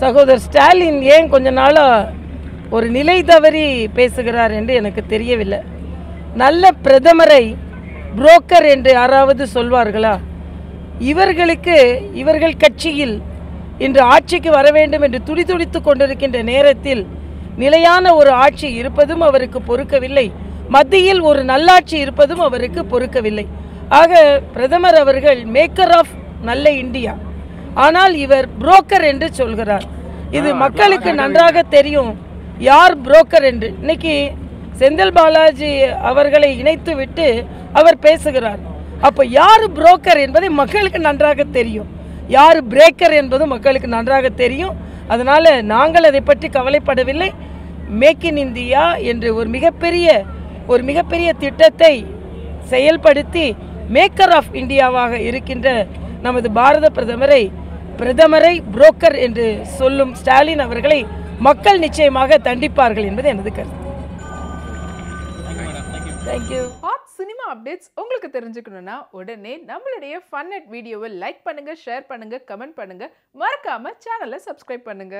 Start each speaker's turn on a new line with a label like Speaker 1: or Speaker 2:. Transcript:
Speaker 1: சகோதரர் ஸ்டாலின் ஏன் கொஞ்ச நாளாக ஒரு நிலை தவறி பேசுகிறார் என்று எனக்கு தெரியவில்லை. நல்ல பிரதமரை புரோக்கர் என்று யாராவது சொல்வார்களா? இவர்களுக்கு இவர்கள் கட்சியில் இன்று ஆட்சிக்கு வர வேண்டும் என்று துடிதுடித்து கொண்டிருக்கின்ற நேரத்தில் நிலையான ஒரு ஆட்சி இருப்பதும் அவருக்கு பொறுக்கவில்லை. மத்தியில் ஒரு நல்லாட்சி இருப்பதும் அவருக்கு பொறுக்கவில்லை. ஆக பிரதமர் அவர்கள் மேக்கர் ஆஃப் நல்ல இந்தியா. ஆனால் இவர் புரோக்கர் என்று சொல்கிறார். இது மக்களுக்கு நன்றாக தெரியும். யார் புரோக்கர் என்று? இன்னைக்கு செந்தில் பாலாஜி அவர்களை இணைத்து விட்டு அவர் பேசுகிறார். அப்போ யார் புரோக்கர் என்பதை மக்களுக்கு நன்றாக தெரியும். யார் பிரேக்கர் என்பதும் மக்களுக்கு நன்றாக தெரியும். அதனால நாங்கள் அதை பற்றி கவலைப்படவில்லை. மேக் இன் இந்தியா என்று ஒரு மிகப்பெரிய ஒரு மிகப்பெரிய திட்டத்தை செயல்படுத்தி மேக்கர் ஆஃப் இந்தியாவாக இருக்கின்ற நமது பாரத பிரதமரை பிரதமரை புரோக்கர் என்று சொல்லும் ஸ்டாலின் அவர்களை மக்கள் நிச்சயமாக தண்டிப்பார்கள் என்பது எனது கருத்து. தேங்க்யூ
Speaker 2: ஹாட் சினிமா அப்டேட்ஸ் உங்களுக்கு தெரிஞ்சுக்கணும்னா உடனே நம்மளுடைய ஃபன் அட் வீடியோவை லைக் பண்ணுங்க ஷேர் பண்ணுங்க கமெண்ட் பண்ணுங்க. மறக்காம சேனலை சப்ஸ்கிரைப் பண்ணுங்க.